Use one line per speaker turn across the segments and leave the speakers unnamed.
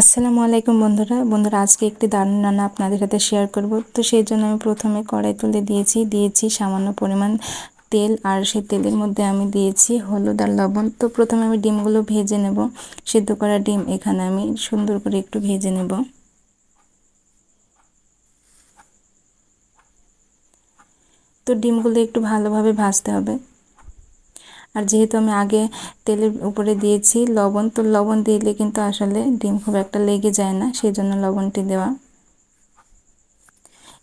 আসসালামু আলাইকুম বন্ধুরা। বন্ধুরা, আজকে একটি দারুণ রান্না আপনাদের সাথে শেয়ার করব। তো সেই জন্য আমি প্রথমে কড়াই তুলে দিয়েছি। দিয়েছি সামান্য পরিমাণ তেল আর সেই তেলের মধ্যে আমি দিয়েছি হলুদ আর লবণ। তো প্রথমে আমি ডিমগুলো ভেজে নেব। সিদ্ধ করা ডিম এখানে আমি সুন্দর করে একটু ভেজে নেব। তো ডিমগুলো একটু ভালোভাবে ভাজতে হবে। আর যেহেতু আমি আগে তেলের উপরে দিয়েছি লবণ, তো লবণ দিলে কিন্তু আসলে ডিম খুব একটা লেগে যায় না সেই জন্য লবণটি দেওয়া।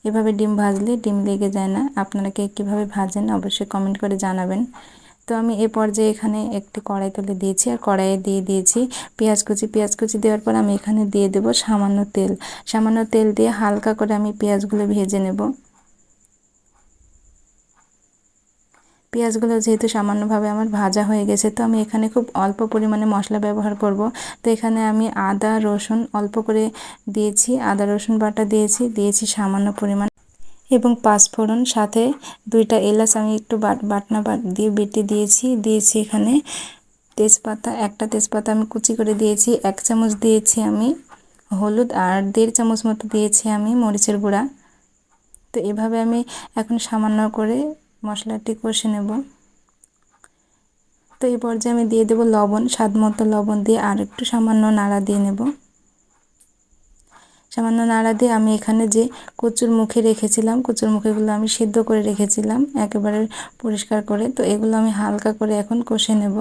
এভাবে ডিম ভাজলে ডিম লেগে যায় না। আপনারা কে কীভাবে ভাজেন অবশ্যই কমেন্ট করে জানাবেন। তো আমি এ পর্যায়ে এখানে একটি কড়াই তুলে দিয়েছি, আর কড়াইয়ে দিয়ে দিয়েছি পেঁয়াজ কুচি। পেঁয়াজ কুচি দেওয়ার পর আমি এখানে দিয়ে দেব সামান্য তেল। সামান্য তেল দিয়ে হালকা করে আমি পেঁয়াজগুলো ভেজে নেব। পেঁয়াজগুলো যেহেতু সামান্যভাবে আমার ভাজা হয়ে গেছে, তো আমি এখানে খুব অল্প পরিমাণে মশলা ব্যবহার করব। তো এখানে আমি আদা, রসুন অল্প করে দিয়েছি, আদা, রসুন বাটা দিয়েছি দিয়েছি সামান্য পরিমাণ এবং পাঁচফোড়ন। সাথে দুইটা এলাচ আমি একটু বাটনা বাট দিয়ে বেটে দিয়েছি দিয়েছি এখানে তেজপাতা, একটা তেজপাতা আমি কুচি করে দিয়েছি, এক চামচ দিয়েছি আমি হলুদ আর দেড় চামচ মতো দিয়েছি আমি মরিচের গুঁড়া। তো এভাবে আমি এখন সামান্য করে মশলাটি কষে নেব। তো এই পর্যায়ে আমি দিয়ে দেব লবণ স্বাদ মতো লবণ দিয়ে আর একটু সামান্য নাড়া দিয়ে নেব। সামান্য নাড়া দিয়ে আমি এখানে যে কচুর মুখে রেখেছিলাম, কচুর মুখেগুলো আমি সিদ্ধ করে রেখেছিলাম, একেবারে পরিষ্কার করে। তো এগুলো আমি হালকা করে এখন কষে নেব।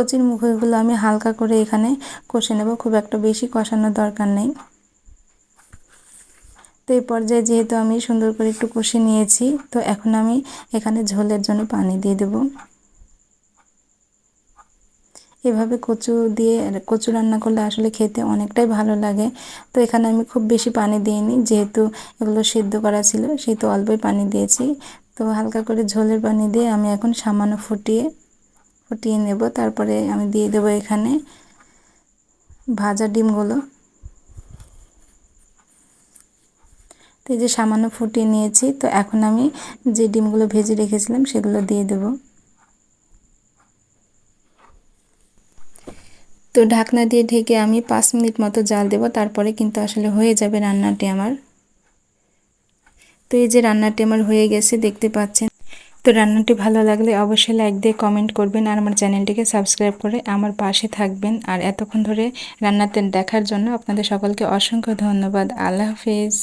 কচির মুখগুলো আমি হালকা করে এখানে কষে নেব। খুব একটা বেশি কষানোর দরকার নেই। তো এই পর্যায়ে যেহেতু আমি সুন্দর করে একটু কষে নিয়েছি, তো এখন আমি এখানে ঝোলের জন্য পানি দিয়ে দেব। এভাবে কচু দিয়ে, কচু রান্না করলে আসলে খেতে অনেকটাই ভালো লাগে। তো এখানে আমি খুব বেশি পানি দিইনি, যেহেতু এগুলো সিদ্ধ করা ছিল, সেহেতু অল্পই পানি দিয়েছি। তো হালকা করে ঝোলের পানি দিয়ে আমি এখন সামান্য ফুটিয়ে ফুটিয়ে নেব। তারপরে আমি দিয়ে দেবো এখানে ভাজা ডিমগুলো। তো এই যে সামান্য ফুটিয়ে নিয়েছি, তো এখন আমি যে ডিমগুলো ভেজে রেখেছিলাম সেগুলো দিয়ে দেব। তো ঢাকনা দিয়ে ঢেকে আমি পাঁচ মিনিট মতো জাল দেব, তারপরে কিন্তু আসলে হয়ে যাবে রান্নাটি আমার। তো এই যে রান্নাটি আমার হয়ে গেছে, দেখতে পাচ্ছেন। তো রান্নাটি ভালো লাগলে অবশ্যই লাইক দিয়ে কমেন্ট করবেন আর আমার চ্যানেলটিকে সাবস্ক্রাইব করে আমার পাশে থাকবেন। আর এতক্ষণ ধরে রান্নাতে দেখার জন্য আপনাদের সকলকে অসংখ্য ধন্যবাদ। আল্লাহ হাফিজ।